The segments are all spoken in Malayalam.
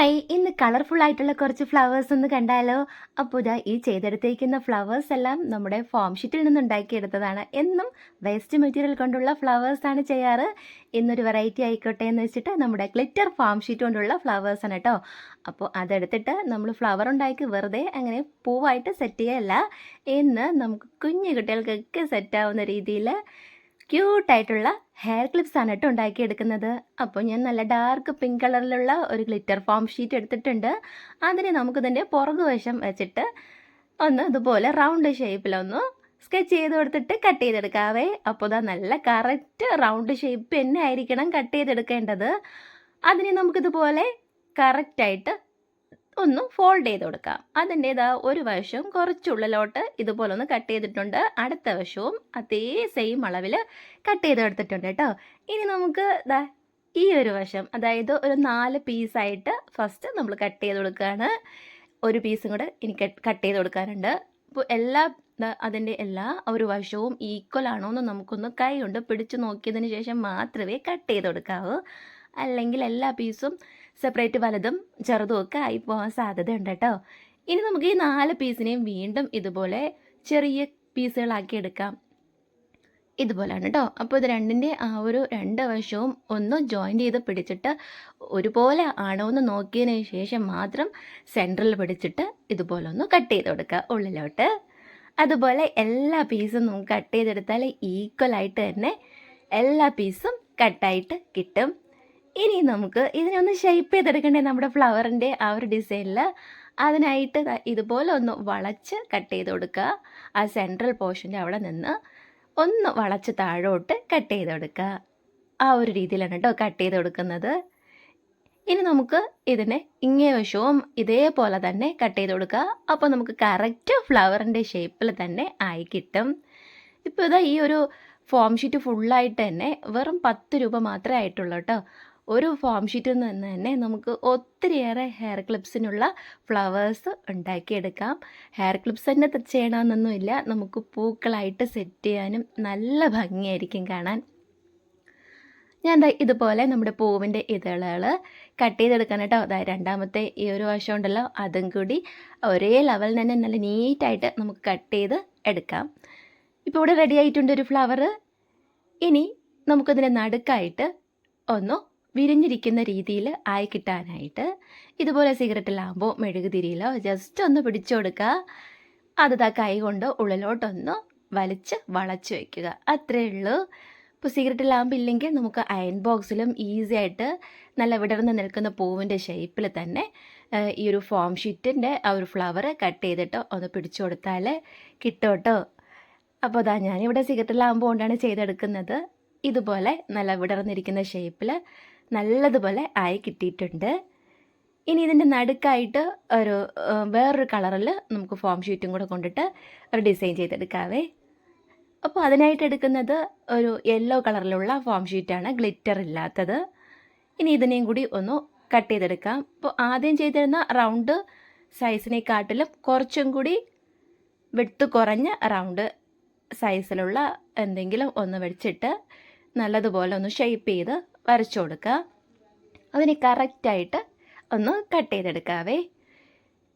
ഹായ് ഇന്ന് കളർഫുൾ ആയിട്ടുള്ള കുറച്ച് ഫ്ലവേഴ്സ് ഒന്ന് കണ്ടാലോ? അപ്പോൾ ഇതാ ഈ ചെയ്തെടുത്തേക്കുന്ന ഫ്ലവേഴ്സ് എല്ലാം നമ്മുടെ ഫോം ഷീറ്റിൽ നിന്ന് ഉണ്ടാക്കിയെടുത്തതാണ് എന്നും വേസ്റ്റ് മെറ്റീരിയൽ കൊണ്ടുള്ള ഫ്ലവേഴ്സ് ആണ് ചെയ്യാറ്. ഇന്നൊരു വെറൈറ്റി ആയിക്കോട്ടെ എന്ന് വെച്ചിട്ട് നമ്മുടെ ഗ്ലിറ്റർ ഫോം ഷീറ്റ് കൊണ്ടുള്ള ഫ്ലവേഴ്സ് ആണ് കേട്ടോ അപ്പോൾ അതെടുത്തിട്ട് നമ്മൾ ഫ്ലവർ ഉണ്ടാക്കി വെറുതെ അങ്ങനെ പൂവായിട്ട് സെറ്റ് ചെയ്യല്ല. ഇന്ന് നമുക്ക് കുഞ്ഞു കുട്ടികൾക്കൊക്കെ സെറ്റ് ആവുന്ന രീതിയിൽ ക്യൂട്ടായിട്ടുള്ള ഹെയർ ക്ലിപ്സ് ആണ് കേട്ടോ ഉണ്ടാക്കിയെടുക്കുന്നത്. അപ്പോൾ ഞാൻ നല്ല ഡാർക്ക് പിങ്ക് കളറിലുള്ള ഒരു ഗ്ലിറ്റർ ഫോം ഷീറ്റ് എടുത്തിട്ടുണ്ട്. അതിനെ നമുക്കിതിന്റെ പുറകുവശം വെച്ചിട്ട് ഒന്ന് ഇതുപോലെ റൗണ്ട് ഷേപ്പിലൊന്ന് സ്കെച്ച് ചെയ്ത് കൊടുത്തിട്ട് കട്ട് ചെയ്തെടുക്കാവേ. അപ്പോൾ ഇതാ നല്ല കറക്റ്റ് റൗണ്ട് ഷേപ്പ് തന്നെ ആയിരിക്കണം കട്ട് ചെയ്തെടുക്കേണ്ടത്. അതിനെ നമുക്കിതുപോലെ കറക്റ്റായിട്ട് ഒന്ന് ഫോൾഡ് ചെയ്ത് കൊടുക്കാം. അതിന്റേതാ ഒരു വശവും കുറച്ചുള്ളിലോട്ട് ഇതുപോലെ ഒന്ന് കട്ട് ചെയ്തിട്ടുണ്ട്. അടുത്ത വശവും അതേ സെയിം അളവിൽ കട്ട് ചെയ്ത് എടുത്തിട്ടുണ്ട് കേട്ടോ. ഇനി നമുക്ക് ഇതാ ഈ ഒരു വശം അതായത് ഒരു നാല് പീസായിട്ട് ഫസ്റ്റ് നമ്മൾ കട്ട് ചെയ്ത് കൊടുക്കുകയാണ് ഒരു പീസും കൂടെ ഇനി കട്ട് ചെയ്ത് കൊടുക്കാനുണ്ട്. അപ്പോൾ എല്ലാ അതിന്റെ എല്ലാ ഒരു വശവും ഈക്വൽ ആണോ എന്ന് നമുക്കൊന്ന് കൈ കൊണ്ട് പിടിച്ചു നോക്കിയതിന് ശേഷം മാത്രമേ കട്ട് ചെയ്ത് കൊടുക്കാവൂ. അല്ലെങ്കിൽ എല്ലാ പീസും സെപ്പറേറ്റ് വലതും ചെറുതും ഒക്കെ ആയി പോകാൻ സാധ്യതയുണ്ട് കേട്ടോ ഇനി നമുക്ക് ഈ നാല് പീസിനെയും വീണ്ടും ഇതുപോലെ ചെറിയ പീസുകളാക്കി എടുക്കാം. ഇതുപോലെയാണ് കേട്ടോ അപ്പോൾ ഇത് രണ്ടിന്റെ ആ ഒരു രണ്ട് വശവും ഒന്ന് ജോയിന്റ് ചെയ്ത് പിടിച്ചിട്ട് ഒരുപോലെ ആണോ എന്ന് നോക്കിയതിന് ശേഷം മാത്രം സെന്ററിൽ പിടിച്ചിട്ട് ഇതുപോലെ ഒന്ന് കട്ട് ചെയ്ത് കൊടുക്കുക ഉള്ളിലോട്ട്. അതുപോലെ എല്ലാ പീസും നമുക്ക് കട്ട് ചെയ്തെടുത്താൽ ഈക്വലായിട്ട് തന്നെ എല്ലാ പീസും കട്ടായിട്ട് കിട്ടും. ഇനി നമുക്ക് ഇതിനൊന്ന് ഷേപ്പ് ചെയ്തെടുക്കണ്ടേ നമ്മുടെ ഫ്ലവറിന്റെ ആ ഒരു ഡിസൈനിൽ അതിനായിട്ട് ഇതുപോലെ ഒന്ന് വളച്ച് കട്ട് ചെയ്ത് കൊടുക്കുക. ആ സെൻട്രൽ പോർഷന്റെ അവിടെ നിന്ന് ഒന്ന് വളച്ച് താഴോട്ട് കട്ട് ചെയ്ത് കൊടുക്കുക. ആ ഒരു രീതിയിലാണ് കേട്ടോ കട്ട് ചെയ്ത് കൊടുക്കുന്നത്. ഇനി നമുക്ക് ഇതിനെ ഇങ്ങേ വശവും ഇതേപോലെ തന്നെ കട്ട് ചെയ്ത് കൊടുക്കുക. അപ്പോൾ നമുക്ക് കറക്റ്റ് ഫ്ലവറിന്റെ ഷേപ്പിൽ തന്നെ ആയി കിട്ടും. ഇപ്പോൾ ഇതാ ഈ ഒരു ഫോം ഷീറ്റ് ഫുള്ളായിട്ട് തന്നെ വെറും പത്ത് രൂപ മാത്രമേ ആയിട്ടുള്ളൂ കേട്ടോ. ഒരു ഫോം ഷീറ്റിൽ നിന്ന് തന്നെ നമുക്ക് ഒത്തിരിയേറെ ഹെയർ ക്ലിപ്സിനുള്ള ഫ്ലവേഴ്സ് ഉണ്ടാക്കിയെടുക്കാം. ഹെയർ ക്ലിപ്സ് തന്നെ ചെയ്യണമെന്നൊന്നുമില്ല നമുക്ക് പൂക്കളായിട്ട് സെറ്റ് ചെയ്യാനും നല്ല ഭംഗിയായിരിക്കും കാണാൻ. ഞാൻ എന്താ ഇതുപോലെ നമ്മുടെ പൂവിന്റെ ഇതളുകൾ കട്ട് ചെയ്തെടുക്കാൻ കേട്ടോ. അതായത് രണ്ടാമത്തെ ഈ ഒരു വശം ഉണ്ടല്ലോ അതും കൂടി ഒരേ ലെവലിൽ തന്നെ നല്ല നീറ്റായിട്ട് നമുക്ക് കട്ട് ചെയ്ത് എടുക്കാം. ഇപ്പോൾ ഇവിടെ റെഡി ആയിട്ടുണ്ട് ഒരു ഫ്ലവർ ഇനി നമുക്കതിന്റെ നടുക്കായിട്ട് ഒന്ന് വിരിഞ്ഞിരിക്കുന്ന രീതിയിൽ ആയി കിട്ടാനായിട്ട് ഇതുപോലെ സിഗരറ്റിലാകുമ്പോൾ മെഴുകുതിരിയിലോ ജസ്റ്റ് ഒന്ന് പിടിച്ചു കൊടുക്കുക. അത് ദാ കൈ കൊണ്ട് ഉള്ളിലോട്ടൊന്ന് വലിച്ച് വളച്ച് വയ്ക്കുക അത്രയേ ഉള്ളൂ. ഇപ്പോൾ സിഗരറ്റ് ലാമ്പ് ഇല്ലെങ്കിൽ നമുക്ക് അയൺ ബോക്സിലും ഈസി ആയിട്ട് നല്ല വിടർന്ന് നിൽക്കുന്ന പൂവിന്റെ ഷേപ്പിൽ തന്നെ ഈ ഒരു ഫോം ഷീറ്റിന്റെ ആ ഒരു ഫ്ലവർ കട്ട് ചെയ്തിട്ടോ ഒന്ന് പിടിച്ചു കൊടുത്താൽ കേട്ടോ അപ്പോൾ അതാ ഞാനിവിടെ സിഗരറ്റ് ലാമ്പ് കൊണ്ടാണ് ചെയ്തെടുക്കുന്നത്. ഇതുപോലെ നല്ല വിടർന്നിരിക്കുന്ന ഷേപ്പിൽ നല്ലതുപോലെ ആയി കിട്ടിയിട്ടുണ്ട്. ഇനി ഇതിന്റെ നടുക്കായിട്ട് ഒരു വേറൊരു കളറിൽ നമുക്ക് ഫോം ഷീറ്റും കൂടെ കൊണ്ടിട്ട് ഒരു ഡിസൈൻ ചെയ്തെടുക്കാവേ. അപ്പോൾ അതിനായിട്ട് എടുക്കുന്നത് ഒരു യെല്ലോ കളറിലുള്ള ഫോം ഷീറ്റാണ്. ഗ്ലിറ്റർ ഇല്ലാത്തത്. ഇനി ഇതിനെയും കൂടി ഒന്ന് കട്ട് ചെയ്തെടുക്കാം. അപ്പോൾ ആദ്യം ചെയ്തിരുന്ന റൗണ്ട് സൈസിനെക്കാട്ടിലും കുറച്ചും കൂടി വെടുത്ത് കുറഞ്ഞ റൗണ്ട് സൈസിലുള്ള എന്തെങ്കിലും ഒന്ന് വെച്ചിട്ട് നല്ലതുപോലെ ഒന്ന് ഷേപ്പ് ചെയ്ത് വരച്ചു കൊടുക്കുക. അതിനെ കറക്റ്റായിട്ട് ഒന്ന് കട്ട് ചെയ്തെടുക്കാവേ.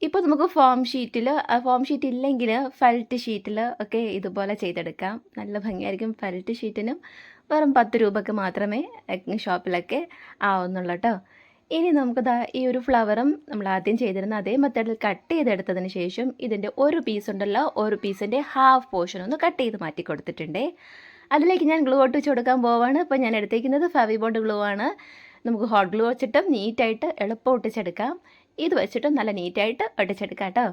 ഇപ്പോൾ നമുക്ക് ഫോം ഷീറ്റിൽ ഫോം ഷീറ്റ് ഇല്ലെങ്കിൽ ഫെൽറ്റ് ഷീറ്റിൽ ഒക്കെ ഇതുപോലെ ചെയ്തെടുക്കാം. നല്ല ഭംഗിയായിരിക്കും ഫെൽറ്റ് ഷീറ്റിനും വെറും പത്ത് രൂപക്ക് മാത്രമേ ഷോപ്പിലൊക്കെ ആവുന്നുള്ളൂ കേട്ടോ ഇനി നമുക്ക് ദാ ഈ ഒരു ഫ്ലവറും നമ്മൾ ആദ്യം ചെയ്തിരുന്ന അതേ മെത്തേഡിൽ കട്ട് ചെയ്തെടുത്തതിന് ശേഷം ഇതിന്റെ ഒരു പീസ് ഉണ്ടല്ലോ ഒരു പീസിന്റെ ഹാഫ് പോർഷൻ ഒന്ന് കട്ട് ചെയ്ത് മാറ്റി കൊടുത്തിട്ടുണ്ടേ. അതിലേക്ക് ഞാൻ ഗ്ലൂ ഒട്ടിച്ച് കൊടുക്കാൻ പോവാണ്. ഇപ്പോൾ ഞാൻ എടുത്തേക്കുന്നത് ഫാവി ബോണ്ട് ഗ്ലൂ ആണ്. നമുക്ക് ഹോട്ട് ഗ്ലൂ വെച്ചിട്ടും നീറ്റായിട്ട് എളുപ്പം ഒട്ടിച്ചെടുക്കാം. ഇത് വെച്ചിട്ടും നല്ല നീറ്റായിട്ട് ഒട്ടിച്ചെടുക്കാം കേട്ടോ.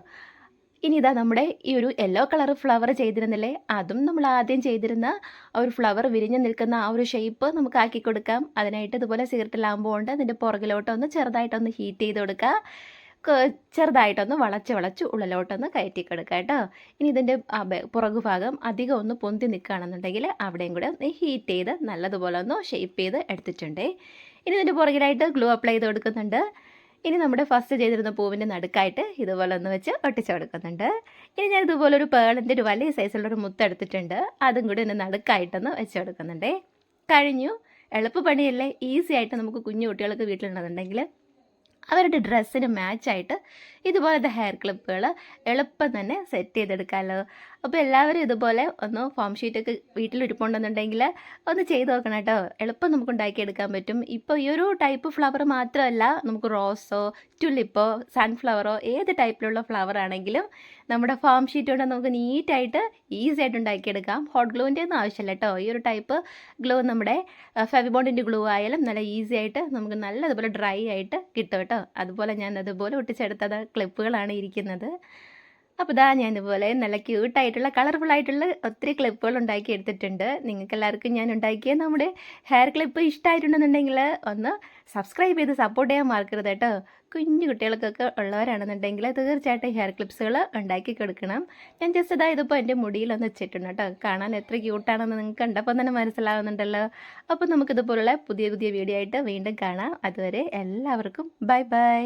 ഇനി ഇതാ നമ്മുടെ ഈ ഒരു യെല്ലോ കളർ ഫ്ലവർ ചെയ്തിരുന്നില്ലേ? അതും നമ്മൾ ആദ്യം ചെയ്തിരുന്ന ആ ഒരു ഫ്ലവർ വിരിഞ്ഞു നിൽക്കുന്ന ആ ഒരു ഷേപ്പ് നമുക്ക് ആക്കി കൊടുക്കാം. അതിനായിട്ട് ഇതുപോലെ സിഗരറ്റിലാകുമ്പോൾ കൊണ്ട് അതിന്റെ പുറകിലോട്ടൊന്ന് ചെറുതായിട്ടൊന്ന് ഹീറ്റ് ചെയ്ത് കൊടുക്കുക ചെറുതായിട്ടൊന്ന് വളച്ച് വളച്ച് ഉള്ളിലോട്ടൊന്ന് കയറ്റി കൊടുക്കുക കേട്ടോ. ഇനി ഇതിന്റെ ആ പുറകു ഭാഗം അധികം ഒന്ന് പൊന്തി നിൽക്കുകയാണെന്നുണ്ടെങ്കിൽ അവിടെയും കൂടെ ഒന്ന് ഹീറ്റ് ചെയ്ത് നല്ലതുപോലെ ഒന്ന് ഷേപ്പ് ചെയ്ത് എടുത്തിട്ടുണ്ട്. ഇനി ഇതിന്റെ പുറകിലായിട്ട് ഗ്ലൂ അപ്ലൈ ചെയ്ത് കൊടുക്കുന്നുണ്ട്. ഇനി നമ്മുടെ ഫസ്റ്റ് ചെയ്തിരുന്ന പൂവിന്റെ നടുക്കായിട്ട് ഇതുപോലെ ഒന്ന് വെച്ച് ഒട്ടിച്ച് കൊടുക്കുന്നുണ്ട്. ഇനി ഞാൻ ഇതുപോലെ ഒരു പേളിന്റെ ഒരു വലിയ സൈസുള്ള ഒരു അതും കൂടി ഇതിന്റെ നടുക്കായിട്ടൊന്ന് വെച്ച് കൊടുക്കുന്നുണ്ടേ. കഴിഞ്ഞു. എളുപ്പപ്പണിയല്ലേ ഈസി ആയിട്ട് നമുക്ക് കുഞ്ഞു കുട്ടികൾക്ക് വീട്ടിലുണ്ടെന്നുണ്ടെങ്കിൽ അവരുടെ ഡ്രസ്സിന് മാച്ചായിട്ട് ഇതുപോലത്തെ ഹെയർ ക്ലിപ്പുകൾ എളുപ്പം തന്നെ സെറ്റ് ചെയ്തെടുക്കാമല്ലോ അപ്പോൾ എല്ലാവരും ഇതുപോലെ ഒന്ന് ഫോം ഷീറ്റൊക്കെ വീട്ടിലിരിപ്പുണ്ടെന്നുണ്ടെങ്കിൽ ഒന്ന് ചെയ്ത് നോക്കണം കേട്ടോ. എളുപ്പം നമുക്ക് ഉണ്ടാക്കിയെടുക്കാൻ പറ്റും. ഇപ്പോൾ ഈ ഒരു ടൈപ്പ് ഫ്ലവർ മാത്രമല്ല നമുക്ക് റോസോ ടുലിപ്പോ സൺഫ്ലവറോ ഏത് ടൈപ്പിലുള്ള ഫ്ലവർ ആണെങ്കിലും നമ്മുടെ ഫോം ഷീറ്റ് കൊണ്ട് നമുക്ക് നീറ്റായിട്ട് ഈസി ആയിട്ട് ഉണ്ടാക്കിയെടുക്കാം. ഹോട്ട് ഗ്ലൂവിന്റെ ഒന്നും ആവശ്യമില്ല കേട്ടോ. ഈ ഒരു ടൈപ്പ് ഗ്ലൂ നമ്മുടെ ഫെവിബോണ്ടിന്റെ ഗ്ലൂ ആയാലും നല്ല ഈസി ആയിട്ട് നമുക്ക് നല്ലതുപോലെ ഡ്രൈ ആയിട്ട് കിട്ടും. കേട്ടോ അതുപോലെ ഞാൻ അതുപോലെ ഒട്ടിച്ചെടുത്തത് ക്ലിപ്പുകളാണ് ഇരിക്കുന്നത്. അപ്പോൾ ഇതാ ഞാൻ ഇതുപോലെ നല്ല ക്യൂട്ടായിട്ടുള്ള കളർഫുൾ ആയിട്ടുള്ള ഒത്തിരി ക്ലിപ്പുകൾ ഉണ്ടാക്കി എടുത്തിട്ടുണ്ട്. നിങ്ങൾക്ക് എല്ലാവർക്കും ഞാൻ ഉണ്ടാക്കിയ നമ്മുടെ ഹെയർ ക്ലിപ്പ് ഇഷ്ടമായിട്ടുണ്ടെന്നുണ്ടെങ്കിൽ ഒന്ന് സബ്സ്ക്രൈബ് ചെയ്ത് സപ്പോർട്ട് ചെയ്യാൻ മറക്കരുത് കേട്ടോ. കുഞ്ഞു കുട്ടികൾക്കൊക്കെ ഉള്ളവരാണെന്നുണ്ടെങ്കിൽ തീർച്ചയായിട്ടും ഹെയർ ക്ലിപ്സുകൾ ഉണ്ടാക്കി കൊടുക്കണം. ഞാൻ ജസ്റ്റ് ഇതാ ഇതിപ്പോൾ എന്റെ മുടിയിലൊന്ന് വെച്ചിട്ടുണ്ട് കേട്ടോ. കാണാൻ എത്ര ക്യൂട്ടാണെന്ന് നിങ്ങൾക്ക് കണ്ടപ്പോൾ തന്നെ മനസ്സിലാവുന്നുണ്ടല്ലോ. അപ്പോൾ നമുക്കിതുപോലുള്ള പുതിയ പുതിയ വീഡിയോ ആയിട്ട് വീണ്ടും കാണാം. അതുവരെ എല്ലാവർക്കും ബൈ ബൈ